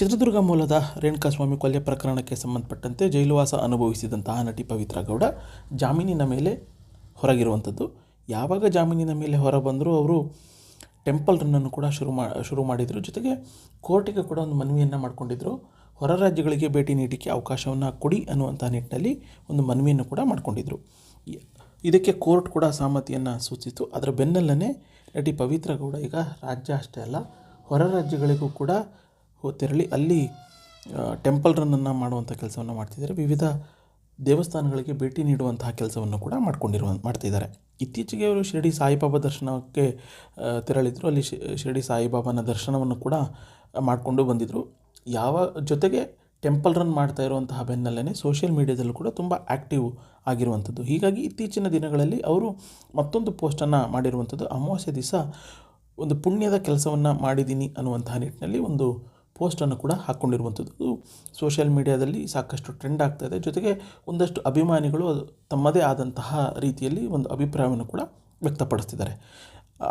ಚಿತ್ರದುರ್ಗ ಮೂಲದ ರೇಣುಕಾಸ್ವಾಮಿ ಕೊಲೆ ಪ್ರಕರಣಕ್ಕೆ ಸಂಬಂಧಪಟ್ಟಂತೆ ಜೈಲುವಾಸ ಅನುಭವಿಸಿದಂತಹ ನಟಿ ಪವಿತ್ರ ಗೌಡ ಜಾಮೀನಿನ ಮೇಲೆ ಹೊರಗಿರುವಂಥದ್ದು. ಯಾವಾಗ ಜಾಮೀನಿನ ಮೇಲೆ ಹೊರ ಬಂದರೂ ಅವರು ಟೆಂಪಲ್ ರನ್ನನ್ನು ಕೂಡ ಶುರು ಮಾ, ಶುರು ಮಾಡಿದರು. ಜೊತೆಗೆ ಕೋರ್ಟಿಗೆ ಕೂಡ ಒಂದು ಮನವಿಯನ್ನು ಮಾಡಿಕೊಂಡಿದ್ದರು ಹೊರ ರಾಜ್ಯಗಳಿಗೆ ಭೇಟಿ ನೀಡಲಿಕ್ಕೆ ಅವಕಾಶವನ್ನು ಕೊಡಿ ಅನ್ನುವಂಥ ನಿಟ್ಟಿನಲ್ಲಿ ಒಂದು ಮನವಿಯನ್ನು ಕೂಡ ಮಾಡಿಕೊಂಡಿದ್ದರು ಇದಕ್ಕೆ ಕೋರ್ಟ್ ಕೂಡ ಸಹಮತಿಯನ್ನು ಸೂಚಿಸಿತು. ಅದರ ಬೆನ್ನಲ್ಲೇ ನಟಿ ಪವಿತ್ರ ಗೌಡ ಈಗ ರಾಜ್ಯ ಅಷ್ಟೇ ಅಲ್ಲ, ಹೊರ ರಾಜ್ಯಗಳಿಗೂ ಕೂಡ ತೆರಳಿ ಅಲ್ಲಿ ಟೆಂಪಲ್ ರನ್ನನ್ನು ಮಾಡುವಂಥ ಕೆಲಸವನ್ನು ಮಾಡ್ತಿದ್ದಾರೆ. ವಿವಿಧ ದೇವಸ್ಥಾನಗಳಿಗೆ ಭೇಟಿ ನೀಡುವಂತಹ ಕೆಲಸವನ್ನು ಕೂಡ ಮಾಡ್ಕೊಂಡಿರುವ, ಮಾಡ್ತಿದ್ದಾರೆ. ಇತ್ತೀಚೆಗೆ ಅವರು ಶಿರಡಿ ಸಾಯಿಬಾಬಾ ದರ್ಶನಕ್ಕೆ ತೆರಳಿದ್ರು. ಅಲ್ಲಿ ಶಿರಡಿ ಸಾಯಿಬಾಬಾನ ದರ್ಶನವನ್ನು ಕೂಡ ಮಾಡಿಕೊಂಡು ಬಂದಿದ್ದರು ಯಾವ ಜೊತೆಗೆ ಟೆಂಪಲ್ ರನ್ ಮಾಡ್ತಾ ಇರುವಂತಹ ಬೆನ್ನಲ್ಲೇ ಸೋಷಿಯಲ್ ಮೀಡಿಯಾದಲ್ಲೂ ಕೂಡ ತುಂಬ ಆ್ಯಕ್ಟಿವ್ ಆಗಿರುವಂಥದ್ದು. ಹೀಗಾಗಿ ಇತ್ತೀಚಿನ ದಿನಗಳಲ್ಲಿ ಅವರು ಮತ್ತೊಂದು ಪೋಸ್ಟನ್ನು ಮಾಡಿರುವಂಥದ್ದು. ಅಮಾವಾಸ್ಯೆ ದಿವಸ ಒಂದು ಪುಣ್ಯದ ಕೆಲಸವನ್ನು ಮಾಡಿದ್ದೀನಿ ಅನ್ನುವಂತಹ ನಿಟ್ಟಿನಲ್ಲಿ ಒಂದು ಪೋಸ್ಟನ್ನು ಕೂಡ ಹಾಕ್ಕೊಂಡಿರುವಂಥದ್ದು. ಸೋಷಿಯಲ್ ಮೀಡಿಯಾದಲ್ಲಿ ಸಾಕಷ್ಟು ಟ್ರೆಂಡ್ ಆಗ್ತಾ ಇದೆ. ಜೊತೆಗೆ ಒಂದಷ್ಟು ಅಭಿಮಾನಿಗಳು ಅದು ತಮ್ಮದೇ ಆದಂತಹ ರೀತಿಯಲ್ಲಿ ಒಂದು ಅಭಿಪ್ರಾಯವನ್ನು ಕೂಡ ವ್ಯಕ್ತಪಡಿಸ್ತಿದ್ದಾರೆ.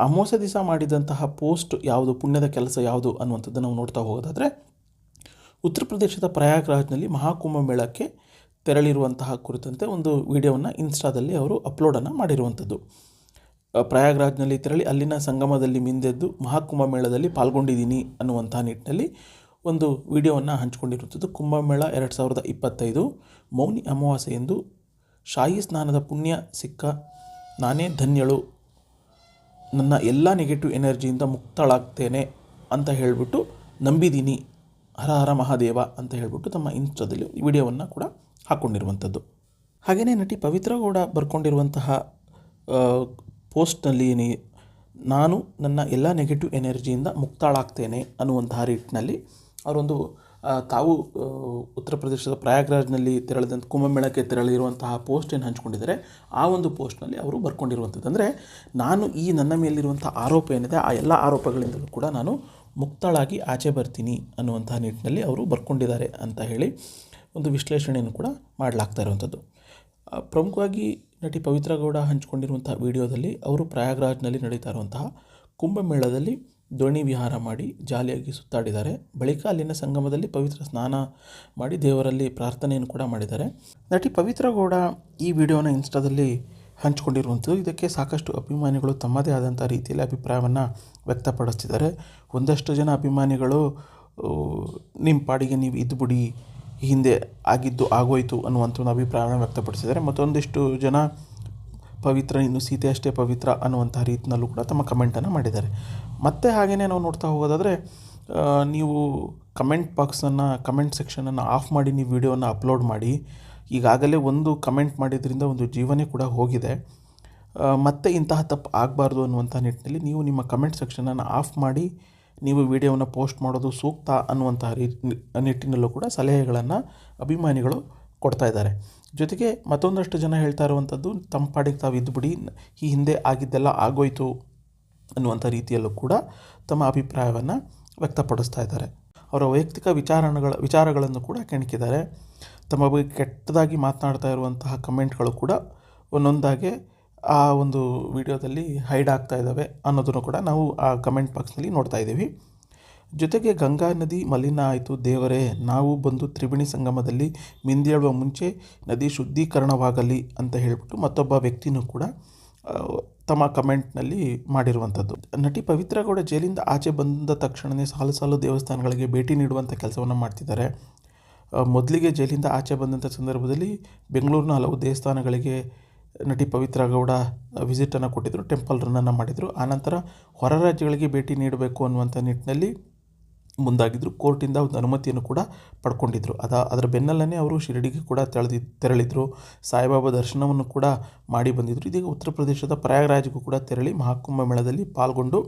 ಅಮೋಸ ದಿವಸ ಮಾಡಿದಂತಹ ಪೋಸ್ಟ್ ಯಾವುದು, ಪುಣ್ಯದ ಕೆಲಸ ಯಾವುದು ಅನ್ನುವಂಥದ್ದು ನಾವು ನೋಡ್ತಾ ಹೋಗೋದಾದರೆ, ಉತ್ತರ ಪ್ರದೇಶದ ಪ್ರಯಾಗ್ರಾಜ್ನಲ್ಲಿ ಮಹಾಕುಂಭ ಮೇಳಕ್ಕೆ ತೆರಳಿರುವಂತಹ ಕುರಿತಂತೆ ಒಂದು ವಿಡಿಯೋವನ್ನು ಇನ್ಸ್ಟಾದಲ್ಲಿ ಅವರು ಅಪ್ಲೋಡನ್ನು ಮಾಡಿರುವಂಥದ್ದು. ಪ್ರಯಾಗ್ರಾಜ್ನಲ್ಲಿ ತೆರಳಿ ಅಲ್ಲಿನ ಸಂಗಮದಲ್ಲಿ ಮಿಂದೆದ್ದು ಮಹಾಕುಂಭ ಮೇಳದಲ್ಲಿ ಪಾಲ್ಗೊಂಡಿದ್ದೀನಿ ಅನ್ನುವಂಥ ನಿಟ್ಟಿನಲ್ಲಿ ಒಂದು ವಿಡಿಯೋವನ್ನು ಹಂಚಿಕೊಂಡಿರುತ್ತದೆ ಕುಂಭಮೇಳ ಎರಡು ಸಾವಿರದ ಇಪ್ಪತ್ತೈದು, ಮೌನಿ ಅಮಾವಾಸ್ಯೆ ಎಂದು ಶಾಹಿ ಸ್ನಾನದ ಪುಣ್ಯ ಸಿಕ್ಕ ನಾನೇ ಧನ್ಯಳು. ನನ್ನ ಎಲ್ಲ ನೆಗೆಟಿವ್ ಎನರ್ಜಿಯಿಂದ ಮುಕ್ತಳಾಗ್ತೇನೆ ಅಂತ ಹೇಳಿಬಿಟ್ಟು ನಂಬಿದ್ದೀನಿ ಹರ ಹರ ಮಹಾದೇವ ಅಂತ ಹೇಳಿಬಿಟ್ಟು ತಮ್ಮ ಇನ್ಸ್ಟಾದಲ್ಲಿ ವಿಡಿಯೋವನ್ನು ಕೂಡ ಹಾಕ್ಕೊಂಡಿರುವಂಥದ್ದು ಹಾಗೆಯೇ ನಟಿ ಪವಿತ್ರ ಗೌಡ ಬರ್ಕೊಂಡಿರುವಂತಹ ಪೋಸ್ಟ್ನಲ್ಲಿ ನಾನು ನನ್ನ ಎಲ್ಲ ನೆಗೆಟಿವ್ ಎನರ್ಜಿಯಿಂದ ಮುಕ್ತಾಳಾಗ್ತೇನೆ ಅನ್ನುವಂತಹ ರೀಟ್ನಲ್ಲಿ ಅವರೊಂದು ತಾವು ಉತ್ತರ ಪ್ರದೇಶದ ಪ್ರಯಾಗ್ರಾಜ್ನಲ್ಲಿ ತೆರಳಿದಂಥ ಕುಂಭಮೇಳಕ್ಕೆ ತೆರಳಿರುವಂತಹ ಪೋಸ್ಟ್ ಏನು ಹಂಚ್ಕೊಂಡಿದ್ದಾರೆ, ಆ ಒಂದು ಪೋಸ್ಟ್ನಲ್ಲಿ ಅವರು ಬರ್ಕೊಂಡಿರುವಂಥದ್ದು ಅಂದರೆ ನಾನು ಈ ನನ್ನ ಮೇಲಿರುವಂಥ ಆರೋಪ ಏನಿದೆ, ಆ ಎಲ್ಲ ಆರೋಪಗಳಿಂದಲೂ ಕೂಡ ನಾನು ಮುಕ್ತಳಾಗಿ ಆಚೆ ಬರ್ತೀನಿ ಅನ್ನುವಂತಹ ನಿಟ್ಟಿನಲ್ಲಿ ಅವರು ಬರ್ಕೊಂಡಿದ್ದಾರೆ ಅಂತ ಹೇಳಿ ಒಂದು ವಿಶ್ಲೇಷಣೆಯನ್ನು ಕೂಡ ಮಾಡಲಾಗ್ತಾ ಇರುವಂಥದ್ದು ಪ್ರಮುಖವಾಗಿ ನಟಿ ಪವಿತ್ರ ಗೌಡ ಹಂಚಿಕೊಂಡಿರುವಂಥ ವಿಡಿಯೋದಲ್ಲಿ ಅವರು ಪ್ರಯಾಗ್ರಾಜ್ನಲ್ಲಿ ನಡೀತಾ ಇರುವಂತಹ ಕುಂಭಮೇಳದಲ್ಲಿ ದೋಣಿ ವಿಹಾರ ಮಾಡಿ ಜಾಲಿಯಾಗಿ ಸುತ್ತಾಡಿದ್ದಾರೆ. ಬಳಿಕ ಅಲ್ಲಿನ ಸಂಗಮದಲ್ಲಿ ಪವಿತ್ರ ಸ್ನಾನ ಮಾಡಿ ದೇವರಲ್ಲಿ ಪ್ರಾರ್ಥನೆಯನ್ನು ಕೂಡ ಮಾಡಿದ್ದಾರೆ. ನಟಿ ಪವಿತ್ರ ಗೌಡ ಈ ವಿಡಿಯೋನ ಇನ್ಸ್ಟಾದಲ್ಲಿ ಹಂಚಿಕೊಂಡಿರುವಂಥದ್ದು. ಇದಕ್ಕೆ ಸಾಕಷ್ಟು ಅಭಿಮಾನಿಗಳು ತಮ್ಮದೇ ಆದಂಥ ರೀತಿಯಲ್ಲಿ ಅಭಿಪ್ರಾಯವನ್ನು ವ್ಯಕ್ತಪಡಿಸ್ತಿದ್ದಾರೆ. ಒಂದಷ್ಟು ಜನ ಅಭಿಮಾನಿಗಳು ನಿಮ್ಮ ಪಾಡಿಗೆ ನೀವು ಇದ್ದುಬಿಡಿ ಹಿಂದೆ ಆಗಿದ್ದು ಆಗೋಯಿತು ಅನ್ನುವಂಥ ಒಂದು ಅಭಿಪ್ರಾಯವನ್ನು ವ್ಯಕ್ತಪಡಿಸಿದ್ದಾರೆ. ಮತ್ತೊಂದಿಷ್ಟು ಜನ ಪವಿತ್ರ ಇನ್ನು ಸೀತೆ ಅಷ್ಟೇ ಪವಿತ್ರ ಅನ್ನುವಂಥ ರೀತಿನಲ್ಲೂ ಕೂಡ ತಮ್ಮ ಕಮೆಂಟನ್ನು ಮಾಡಿದ್ದಾರೆ. ಮತ್ತೆ ಹಾಗೆಯೇ ನಾವು ನೋಡ್ತಾ ಹೋಗೋದಾದರೆ ನೀವು ಕಮೆಂಟ್ ಬಾಕ್ಸನ್ನು, ಕಮೆಂಟ್ ಸೆಕ್ಷನನ್ನು ಆಫ್ ಮಾಡಿ ನೀವು ವಿಡಿಯೋನ ಅಪ್ಲೋಡ್ ಮಾಡಿ. ಈಗಾಗಲೇ ಒಂದು ಕಮೆಂಟ್ ಮಾಡಿದ್ರಿಂದ ಒಂದು ಜೀವನೇ ಕೂಡ ಹೋಗಿದೆ. ಮತ್ತೆ ಇಂತಹ ತಪ್ಪು ಆಗಬಾರ್ದು ಅನ್ನುವಂಥ ನಿಟ್ಟಿನಲ್ಲಿ ನೀವು ನಿಮ್ಮ ಕಮೆಂಟ್ ಸೆಕ್ಷನನ್ನು ಆಫ್ ಮಾಡಿ ನೀವು ವಿಡಿಯೋವನ್ನು ಪೋಸ್ಟ್ ಮಾಡೋದು ಸೂಕ್ತ ಅನ್ನುವಂತಹ ರೀ ನಿಟ್ಟಿನಲ್ಲೂ ಕೂಡ ಸಲಹೆಗಳನ್ನು ಅಭಿಮಾನಿಗಳು ಕೊಡ್ತಾ ಇದ್ದಾರೆ. ಜೊತೆಗೆ ಮತ್ತೊಂದಷ್ಟು ಜನ ಹೇಳ್ತಾ ಇರುವಂಥದ್ದು ತಮ್ಮ ಪಾಡಿಗೆ ತಾವು ಇದ್ದುಬಿಡಿ ಈ ಹಿಂದೆ ಆಗಿದ್ದೆಲ್ಲ ಆಗೋಯ್ತು ಅನ್ನುವಂಥ ರೀತಿಯಲ್ಲೂ ಕೂಡ ತಮ್ಮ ಅಭಿಪ್ರಾಯವನ್ನು ವ್ಯಕ್ತಪಡಿಸ್ತಾ ಇದ್ದಾರೆ. ಅವರ ವೈಯಕ್ತಿಕ ವಿಚಾರಣೆಗಳ, ವಿಚಾರಗಳನ್ನು ಕೂಡ ಕೆಣಕಿದ್ದಾರೆ. ತಮ್ಮ ಬಗ್ಗೆ ಕೆಟ್ಟದಾಗಿ ಮಾತನಾಡ್ತಾ ಇರುವಂತಹ ಕಮೆಂಟ್ಗಳು ಕೂಡ ಒಂದೊಂದಾಗೆ ಆ ಒಂದು ವಿಡಿಯೋದಲ್ಲಿ ಹೈಡ್ ಆಗ್ತಾ ಇದ್ದಾವೆ ಅನ್ನೋದನ್ನು ಕೂಡ ನಾವು ಆ ಕಮೆಂಟ್ ಬಾಕ್ಸ್ನಲ್ಲಿ ನೋಡ್ತಾ ಇದ್ದೀವಿ. ಜೊತೆಗೆ ಗಂಗಾ ನದಿ ಮಲಿನ ಆಯಿತು. ದೇವರೇ, ನಾವು ಬಂದು ತ್ರಿವೇಣಿ ಸಂಗಮದಲ್ಲಿ ಮಿಂದೇಳುವ ಮುಂಚೆ ನದಿ ಶುದ್ಧೀಕರಣವಾಗಲಿ ಅಂತ ಹೇಳಿಬಿಟ್ಟು ಮತ್ತೊಬ್ಬ ವ್ಯಕ್ತಿನೂ ಕೂಡ ತಮ್ಮ ಕಮೆಂಟ್ನಲ್ಲಿ ಮಾಡಿರುವಂಥದ್ದು. ನಟಿ ಪವಿತ್ರ ಗೌಡ ಜೈಲಿಂದ ಆಚೆ ಬಂದ ತಕ್ಷಣವೇ ಸಾಲು ಸಾಲು ದೇವಸ್ಥಾನಗಳಿಗೆ ಭೇಟಿ ನೀಡುವಂಥ ಕೆಲಸವನ್ನು ಮಾಡ್ತಿದ್ದಾರೆ. ಮೊದಲಿಗೆ ಜೈಲಿಂದ ಆಚೆ ಬಂದಂಥ ಸಂದರ್ಭದಲ್ಲಿ ಬೆಂಗಳೂರಿನ ಹಲವು ದೇವಸ್ಥಾನಗಳಿಗೆ ನಟಿ ಪವಿತ್ರ ಗೌಡ ವಿಸಿಟನ್ನು ಕೊಟ್ಟಿದ್ದರು, ಟೆಂಪಲ್ ರನ್ನನ್ನು ಮಾಡಿದರು ಆನಂತರ ಹೊರ ರಾಜ್ಯಗಳಿಗೆ ಭೇಟಿ ನೀಡಬೇಕು ಅನ್ನುವಂಥ ನಿಟ್ಟಿನಲ್ಲಿ ಮುಂದಾಗಿದ್ದರು ಕೋರ್ಟಿಂದ ಒಂದು ಅನುಮತಿಯನ್ನು ಕೂಡ ಪಡ್ಕೊಂಡಿದ್ದರು ಅದ, ಅದರ ಬೆನ್ನಲ್ಲೇ ಅವರು ಶಿರಡಿಗೆ ಕೂಡ ತೆಳೆದಿ, ತೆರಳಿದರು. ಸಾಯಿಬಾಬಾ ದರ್ಶನವನ್ನು ಕೂಡ ಮಾಡಿ ಬಂದಿದ್ದರು ಇದೀಗ ಉತ್ತರ ಪ್ರದೇಶದ ಪ್ರಯಾಗರಾಜ್ಗೂ ಕೂಡ ತೆರಳಿ ಮಹಾಕುಂಭ ಮೇಳದಲ್ಲಿ ಪಾಲ್ಗೊಂಡು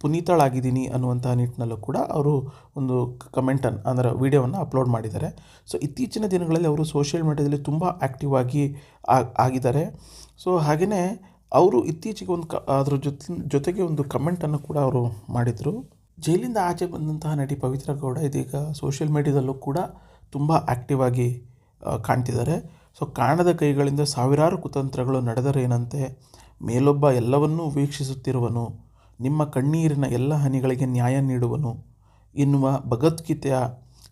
ಪುನೀತಳಾಗಿದ್ದೀನಿ ಅನ್ನುವಂಥ ನಿಟ್ಟಿನಲ್ಲೂ ಕೂಡ ಅವರು ಒಂದು ಕಮೆಂಟನ್ನು, ಅಂದರೆ ವೀಡಿಯೋವನ್ನು ಅಪ್ಲೋಡ್ ಮಾಡಿದ್ದಾರೆ. ಸೊ, ಇತ್ತೀಚಿನ ದಿನಗಳಲ್ಲಿ ಅವರು ಸೋಷಿಯಲ್ ಮೀಡ್ಯಾದಲ್ಲಿ ತುಂಬ ಆ್ಯಕ್ಟಿವ್ ಆಗಿ ಆಗಿದ್ದಾರೆ. ಸೊ, ಹಾಗೆಯೇ ಅವರು ಇತ್ತೀಚೆಗೆ ಒಂದು ಕ, ಅದ್ರ ಜೊತೆ ಜೊತೆಗೆ ಒಂದು ಕಮೆಂಟನ್ನು ಕೂಡ ಅವರು ಮಾಡಿದರು. ಜೈಲಿಂದ ಆಚೆ ಬಂದಂತಹ ನಟಿ ಪವಿತ್ರ ಗೌಡ ಇದೀಗ ಸೋಷಿಯಲ್ ಮೀಡ್ಯಾದಲ್ಲೂ ಕೂಡ ತುಂಬ ಆ್ಯಕ್ಟಿವ್ ಆಗಿ ಕಾಣ್ತಿದ್ದಾರೆ. ಸೊ ಕಾಣದ ಕೈಗಳಿಂದ ಸಾವಿರಾರು ಕುತಂತ್ರಗಳು ನಡೆದರೇನಂತೆ ಮೇಲೊಬ್ಬ ಎಲ್ಲವನ್ನೂ ವೀಕ್ಷಿಸುತ್ತಿರುವನು, ನಿಮ್ಮ ಕಣ್ಣೀರಿನ ಎಲ್ಲ ಹನಿಗಳಿಗೆ ನ್ಯಾಯ ನೀಡುವನು ಎನ್ನುವ ಭಗವದ್ಗೀತೆಯ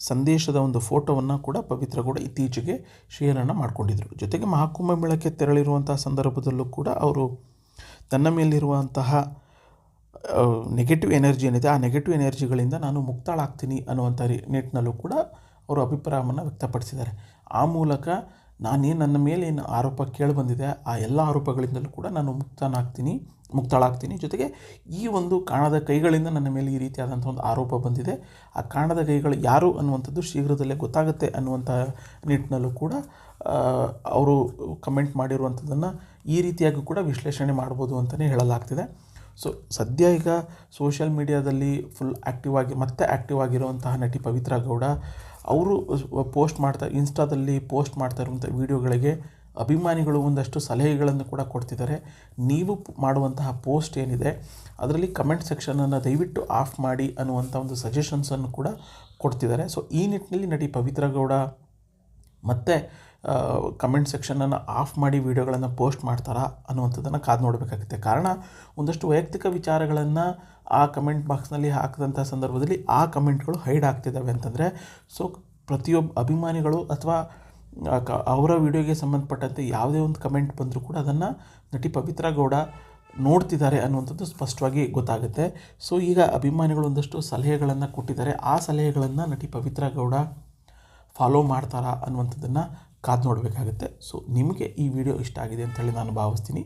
ಸಂದೇಶದ ಒಂದು ಫೋಟೋವನ್ನು ಕೂಡ ಪವಿತ್ರ ಗೌಡ ಇತ್ತೀಚೆಗೆ ಶೇರನ್ನು ಮಾಡಿಕೊಂಡಿದ್ರು. ಜೊತೆಗೆ ಮಹಾಕುಂಭ ಮೇಳಕ್ಕೆ ತೆರಳಿರುವಂತಹ ಸಂದರ್ಭದಲ್ಲೂ ಕೂಡ ಅವರು ತನ್ನ ಮೇಲಿರುವಂತಹ ನೆಗೆಟಿವ್ ಎನರ್ಜಿ ಏನಿದೆ, ಆ ನೆಗೆಟಿವ್ ಎನರ್ಜಿಗಳಿಂದ ನಾನು ಮುಕ್ತಳಾಗ್ತೀನಿ ಅನ್ನುವಂಥ ರೀ, ನಿಟ್ಟಿನಲ್ಲೂ ಕೂಡ ಅವರು ಅಭಿಪ್ರಾಯವನ್ನು ವ್ಯಕ್ತಪಡಿಸಿದ್ದಾರೆ. ಆ ಮೂಲಕ ನಾನೇನು ನನ್ನ ಮೇಲೆ ಏನು ಆರೋಪ ಕೇಳಿಬಂದಿದೆ, ಆ ಎಲ್ಲ ಆರೋಪಗಳಿಂದಲೂ ಕೂಡ ನಾನು ಮುಕ್ತನಾಗ್ತೀನಿ, ಮುಕ್ತಳಾಗ್ತೀನಿ. ಜೊತೆಗೆ ಈ ಒಂದು ಕಾಣದ ಕೈಗಳಿಂದ ನನ್ನ ಮೇಲೆ ಈ ರೀತಿಯಾದಂಥ ಒಂದು ಆರೋಪ ಬಂದಿದೆ. ಆ ಕಾಣದ ಕೈಗಳು ಯಾರು ಅನ್ನುವಂಥದ್ದು ಶೀಘ್ರದಲ್ಲೇ ಗೊತ್ತಾಗುತ್ತೆ ಅನ್ನುವಂಥ ನಿಟ್ಟಿನಲ್ಲೂ ಕೂಡ ಅವರು ಕಮೆಂಟ್ ಮಾಡಿರುವಂಥದ್ದನ್ನು ಈ ರೀತಿಯಾಗಿ ಕೂಡ ವಿಶ್ಲೇಷಣೆ ಮಾಡ್ಬೋದು ಅಂತಲೇ ಹೇಳಲಾಗ್ತಿದೆ. ಸೊ ಸದ್ಯ ಈಗ ಸೋಷಿಯಲ್ ಮೀಡಿಯಾದಲ್ಲಿ ಫುಲ್ ಆ್ಯಕ್ಟಿವ್ ಆಗಿ, ಮತ್ತೆ ಆ್ಯಕ್ಟಿವ್ ಆಗಿರುವಂತಹ ನಟಿ ಪವಿತ್ರ ಗೌಡ, ಅವರು ಪೋಸ್ಟ್ ಮಾಡ್ತಾ ಇನ್ಸ್ಟಾದಲ್ಲಿ ಪೋಸ್ಟ್ ಮಾಡ್ತಾ ಇರುವಂಥ ವೀಡಿಯೋಗಳಿಗೆ ಅಭಿಮಾನಿಗಳು ಒಂದಷ್ಟು ಸಲಹೆಗಳನ್ನು ಕೂಡ ಕೊಡ್ತಿದ್ದಾರೆ. ನೀವು ಮಾಡುವಂತಹ ಪೋಸ್ಟ್ ಏನಿದೆ, ಅದರಲ್ಲಿ ಕಮೆಂಟ್ ಸೆಕ್ಷನನ್ನು ದಯವಿಟ್ಟು ಆಫ್ ಮಾಡಿ ಅನ್ನುವಂಥ ಒಂದು ಸಜೆಷನ್ಸನ್ನು ಕೂಡ ಕೊಡ್ತಿದ್ದಾರೆ. ಸೊ ಈ ನಿಟ್ಟಿನಲ್ಲಿ ನಟಿ ಪವಿತ್ರ ಗೌಡ ಮತ್ತೆ ಕಮೆಂಟ್ ಸೆಕ್ಷನನ್ನು ಆಫ್ ಮಾಡಿ ವೀಡಿಯೋಗಳನ್ನು ಪೋಸ್ಟ್ ಮಾಡ್ತಾರಾ ಅನ್ನುವಂಥದ್ದನ್ನು ಕಾದು ನೋಡಬೇಕಾಗುತ್ತೆ. ಕಾರಣ, ಒಂದಷ್ಟು ವೈಯಕ್ತಿಕ ವಿಚಾರಗಳನ್ನು ಆ ಕಮೆಂಟ್ ಬಾಕ್ಸ್ನಲ್ಲಿ ಹಾಕಿದಂಥ ಸಂದರ್ಭದಲ್ಲಿ ಆ ಕಮೆಂಟ್ಗಳು ಹೈಡ್ ಆಗ್ತಿದ್ದಾವೆ ಅಂತಂದರೆ ಸೊ ಪ್ರತಿಯೊಬ್ಬ ಅಭಿಮಾನಿಗಳು ಅಥವಾ ಕ, ಅವರ ವಿಡಿಯೋಗೆ ಸಂಬಂಧಪಟ್ಟಂತೆ ಯಾವುದೇ ಒಂದು ಕಮೆಂಟ್ ಬಂದರೂ ಕೂಡ ಅದನ್ನು ನಟಿ ಪವಿತ್ರ ಗೌಡ ನೋಡ್ತಿದ್ದಾರೆ ಅನ್ನುವಂಥದ್ದು ಸ್ಪಷ್ಟವಾಗಿ ಗೊತ್ತಾಗುತ್ತೆ. ಸೊ ಈಗ ಅಭಿಮಾನಿಗಳು ಒಂದಷ್ಟು ಸಲಹೆಗಳನ್ನು ಕೊಟ್ಟಿದ್ದಾರೆ. ಆ ಸಲಹೆಗಳನ್ನು ನಟಿ ಪವಿತ್ರ ಗೌಡ ಫಾಲೋ ಮಾಡ್ತಾರಾ ಅನ್ನುವಂಥದ್ದನ್ನು ಕಾದು ನೋಡಬೇಕಾಗುತ್ತೆ. ಸೊ ನಿಮಗೆ ಈ ವಿಡಿಯೋ ಇಷ್ಟ ಆಗಿದೆ ಅಂತೇಳಿ ನಾನು ಭಾವಿಸ್ತೀನಿ.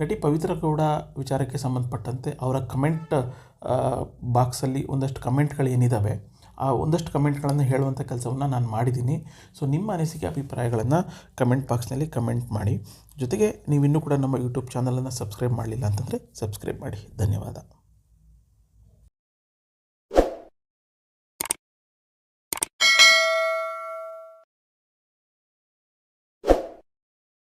ನಟಿ ಪವಿತ್ರ ಗೌಡ ವಿಚಾರಕ್ಕೆ ಸಂಬಂಧಪಟ್ಟಂತೆ ಅವರ ಕಮೆಂಟ್ ಬಾಕ್ಸಲ್ಲಿ ಒಂದಷ್ಟು ಕಮೆಂಟ್ಗಳು ಏನಿದ್ದಾವೆ ಆ ಒಂದಷ್ಟು ಕಮೆಂಟ್ಗಳನ್ನು ಹೇಳುವಂಥ ಕೆಲಸವನ್ನು ನಾನು ಮಾಡಿದ್ದೀನಿ. ಸೊ ನಿಮ್ಮ ಅನಿಸಿಕೆ, ಅಭಿಪ್ರಾಯಗಳನ್ನು ಕಮೆಂಟ್ ಬಾಕ್ಸ್ನಲ್ಲಿ ಕಮೆಂಟ್ ಮಾಡಿ. ಜೊತೆಗೆ ನೀವಿನ್ನೂ ಕೂಡ ನಮ್ಮ ಯೂಟ್ಯೂಬ್ ಚಾನಲನ್ನು ಸಬ್ಸ್ಕ್ರೈಬ್ ಮಾಡಲಿಲ್ಲ ಅಂತಂದರೆ ಸಬ್ಸ್ಕ್ರೈಬ್ ಮಾಡಿ. ಧನ್ಯವಾದ.